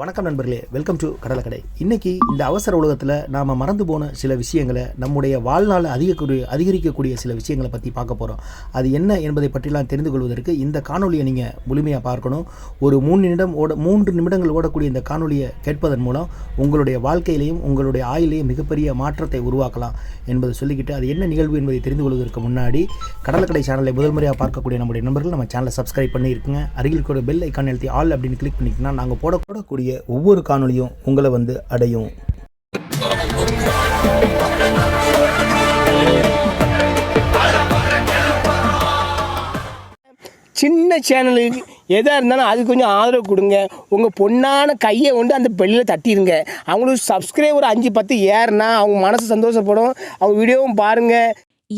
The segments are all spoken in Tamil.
வணக்கம் நண்பர்களே வெல்கம் டு கடலக்கடை. இன்னைக்கு இந்த அவசர உலகத்தில் நாம் மறந்து போன சில விஷயங்களை நம்முடைய வாழ்நாள் அதிகக்கூடிய அதிகரிக்கக்கூடிய சில விஷயங்களை பற்றி பார்க்க போகிறோம் அது என்ன என்பதை பற்றிலாம் தெரிந்து கொள்வதற்கு இந்த காணொலியை நீங்கள் முழுமையாக பார்க்கணும். ஒரு மூணு நிமிடம் ஓட மூன்று நிமிடங்கள் ஓடக்கூடிய இந்த காணொலியை கேட்பதன் மூலம் உங்களுடைய வாழ்க்கையிலையும் உங்களுடைய ஆயிலையும் மிகப்பெரிய மாற்றத்தை உருவாக்கலாம் என்பதை சொல்லிக்கிட்டு அது என்ன நிகழ்வு என்பதை தெரிந்து கொள்வதற்கு முன்னாடி கடலக்கடை சேனலை முதல் முறையாக பார்க்கக்கூடிய நம்முடைய நண்பர்கள் நம்ம சேனலை சப்ஸ்கிரைப் பண்ணி இருக்குங்க அருகில் கூட பெல் ஐக்கான் எழுத்தி ஆல் அப்படின்னு கிளிக் பண்ணிக்கிட்டீங்கன்னா நாங்கள் போட போடக்கூடிய ஒவ்வொரு காணொலியும் உங்களை வந்து அடையும். சின்ன சேனலுக்கு எதாக இருந்தாலும் அது கொஞ்சம் ஆதரவு கொடுங்க. உங்கள் பொண்ணான கையை கொண்டு அந்த பெல்லில் தட்டிடுங்க. அவங்களுக்கு சப்ஸ்கிரைபர் அஞ்சு பத்து ஏறுனா அவங்க மனசு சந்தோஷப்படும். அவங்க வீடியோவும் பாருங்கள்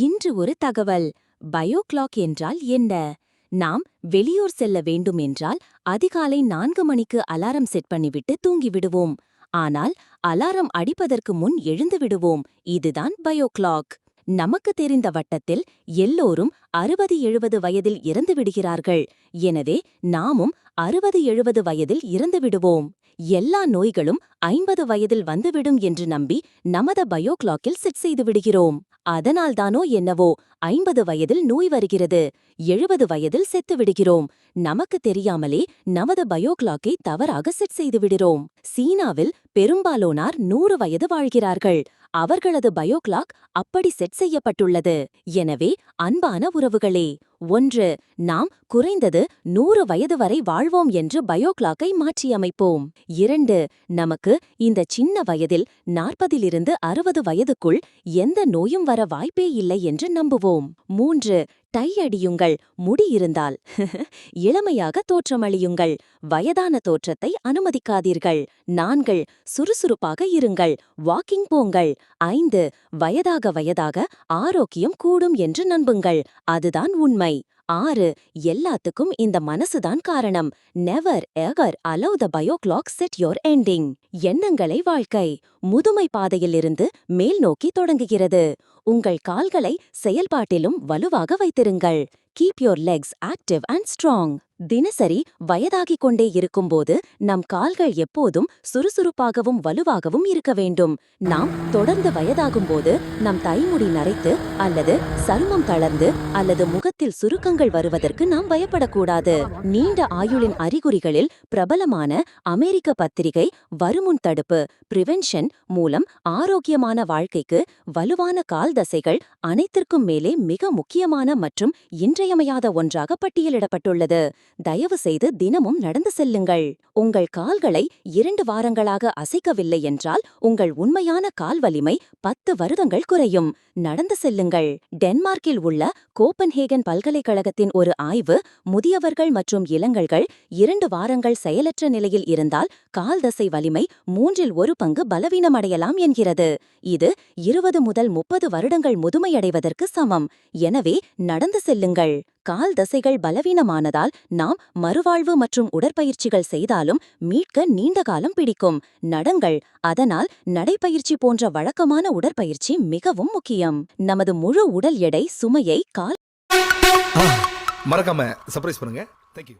இன்று ஒரு தகவல். பயோக்ளாக் என்றால் என்ன? நாம் வெளியூர் செல்ல வேண்டும் என்றால் அதிகாலை நான்கு மணிக்கு அலாரம் செட் பண்ணிவிட்டு தூங்கிவிடுவோம். ஆனால் அலாரம் அடிப்பதற்கு முன் எழுந்து விடுவோம். இதுதான் பயோக்ளாக் நமக்கு தெரிந்த வட்டத்தில் எல்லோரும் அறுபது எழுபது வயதில் இறந்து விடுகிறார்கள். எனவே நாமும் அறுபது எழுபது வயதில் இறந்து விடுவோம். எல்லா நோய்களும் ஐம்பது வயதில் வந்துவிடும் என்று நம்பி நமது பயோக்ளாக்கில் செட் செய்து விடுகிறோம். அதனால்தானோ என்னவோ ஐம்பது வயதில் நோய் வருகிறது எழுபது வயதில் செத்து விடுகிறோம். நமக்கு தெரியாமலே நமது பயோக்ளாக்கை தவறாக செட் செய்து விடுகிறோம். சீனாவில் பெரும்பாலோனார் நூறு வயது வாழ்கிறார்கள். அவர்களது பயோக்ளாக் அப்படி செட் செய்யப்பட்டுள்ளது. எனவே அன்பான உறவுகளே ஒன்று நாம் குறைந்தது நூறு வயது வரை வாழ்வோம் என்று பயோக்ளாக்கை மாற்றியமைப்போம். இரண்டு நமக்கு இந்த சின்ன வயதில் நாற்பதிலிருந்து அறுபது வயதுக்குள் எந்த நோயும் வர வாய்ப்பே இல்லை என்று நம்புவோம். மூன்று டை அடியுங்கள் முடியிருந்தால் இளமையாக தோற்றமளியுங்கள் வயதான தோற்றத்தை அனுமதிக்காதீர்கள். நான்கள் சுறுசுறுப்பாக இருங்கள் வாக்கிங் போங்கள். ஐந்து வயதாக வயதாக ஆரோக்கியம் கூடும் என்று நம்புங்கள். அதுதான் உண்மை. ஆறு எல்லாத்துக்கும் இந்த மனசுதான் காரணம். Never ever allow the bioclock set your ending எண்ணங்களை வாழ்க்கை. முதுமை பாதையிலிருந்து மேல் நோக்கி தொடங்குகிறது. உங்கள் கால்களை செயல்பாட்டிலும் வலுவாக வைத்திருங்கள். Keep your legs active and strong தினசரி வயதாகிக் கொண்டே இருக்கும்போது நம் கால்கள் எப்போதும் சுறுசுறுப்பாகவும் வலுவாகவும் இருக்க வேண்டும். நாம் தொடர்ந்து வயதாகும்போது நம் தைமுடி நரைத்து அல்லது சருமம் தளர்ந்து அல்லது முகத்தில் சுருக்கங்கள் வருவதற்கு நாம் பயப்படக்கூடாது. நீண்ட ஆயுளின் அறிகுறிகளில் பிரபலமான அமெரிக்க பத்திரிகை வருமுன் தடுப்பு பிரிவென்ஷன் மூலம் ஆரோக்கியமான வாழ்க்கைக்கு வலுவான கால் தசைகள் அனைத்திற்கும் மேலே மிக முக்கியமான மற்றும் இன்றியமையாத ஒன்றாக பட்டியலிடப்பட்டுள்ளது. தயவு செய்து தினமும் நடந்து செல்லுங்கள். உங்கள் கால்களை இரண்டு வாரங்களாக அசைக்கவில்லை என்றால் உங்கள் உண்மையான கால் வலிமை பத்து வருடங்கள் குறையும். நடந்து செல்லுங்கள். டென்மார்க்கில் உள்ள கோப்பன்ஹேகன் பல்கலைக்கழகத்தின் ஒரு ஆய்வு முதியவர்கள் மற்றும் இளங்கல்கள் இரண்டு வாரங்கள் செயலற்ற நிலையில் இருந்தால் கால் தசை வலிமை மூன்றில் ஒரு பங்கு பலவீனமடையலாம் என்கிறது. இது இருபது முதல் முப்பது வருடங்கள் முதுமையடைவதற்கு சமம். எனவே நடந்து செல்லுங்கள். கால் தசைகள் பலவீனமானதால் நாம் மறுவாழ்வு மற்றும் உடற்பயிற்சிகள் செய்தாலும் மீட்க நீண்ட காலம் பிடிக்கும். நடங்கள் அதனால் நடைப்பயிற்சி போன்ற வழக்கமான உடற்பயிற்சி மிகவும் முக்கியம். நமது முழு உடல் எடை சுமையை கால் மறக்காம சர்ப்ரைஸ் பண்ணுங்க. தேங்க்யூ